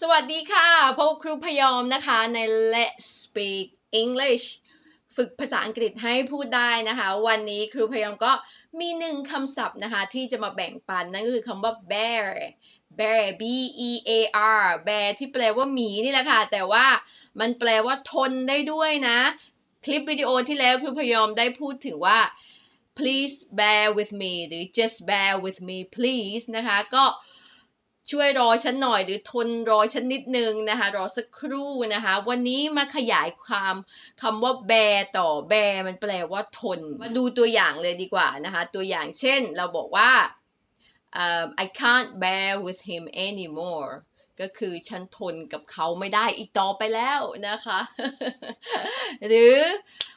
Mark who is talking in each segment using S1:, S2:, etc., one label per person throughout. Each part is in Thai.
S1: สวัสดีค่ะ พบครูพยอมนะคะใน Let's Speak English ฝึกภาษาอังกฤษให้พูดได้นะคะ วันนี้ครูพยอมก็มีหนึ่งคำศัพท์นะคะ ที่จะมาแบ่งปันนั่นก็คือคำว่า bear bear b e a r bear ที่แปลว่าหมีนี่แหละค่ะ แต่ว่ามันแปลว่าทนได้ด้วยนะ คลิปวิดีโอที่แล้วครูพยอมได้พูดถึงว่า please bear with me หรือ just bear with me please นะคะ ก็ ช่วยรอฉันหน่อยหรือทนรอฉันนิดนึงนะคะรอสักครู่นะคะ วันนี้มาขยายความคำว่า bear ต่อ bear มันแปลว่าทน มาดูตัวอย่างเลยดีกว่านะคะ ตัวอย่างเช่นเราบอกว่าเอ่อ I can't bear with him anymore ก็คือฉันทนกับเขาไม่ได้อีกต่อไปแล้วนะคะ หรือ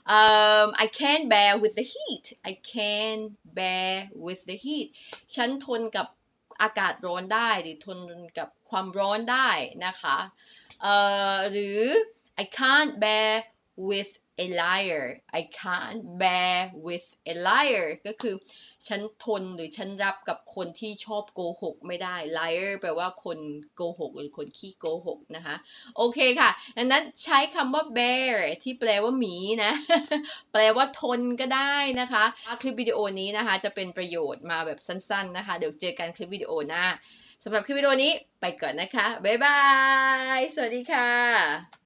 S1: เอ่อ I can't bear with the heat I can't bear with the heat ฉันทนกับ อากาศร้อนได้หรือทนกับความร้อนได้นะคะ หรือ I can't bear with a liar I can't bear with a liar ก็คือฉันทนหรือฉันรับกับคนที่ชอบโกหกไม่ได้ liar แปลว่าคนโกหกหรือคนขี้โกหกนะคะ โอเคค่ะ ดังนั้นใช้คำว่า bear ที่แปลว่าหมีนะ แปลว่าทนก็ได้นะคะ คลิปวิดีโอนี้นะคะ จะเป็นประโยชน์มาแบบสั้นๆนะคะ เดี๋ยวเจอกันคลิปวิดีโอหน้าสำหรับคลิปวิดีโอนี้ไปก่อนนะคะ บ๊ายบาย สวัสดีค่ะ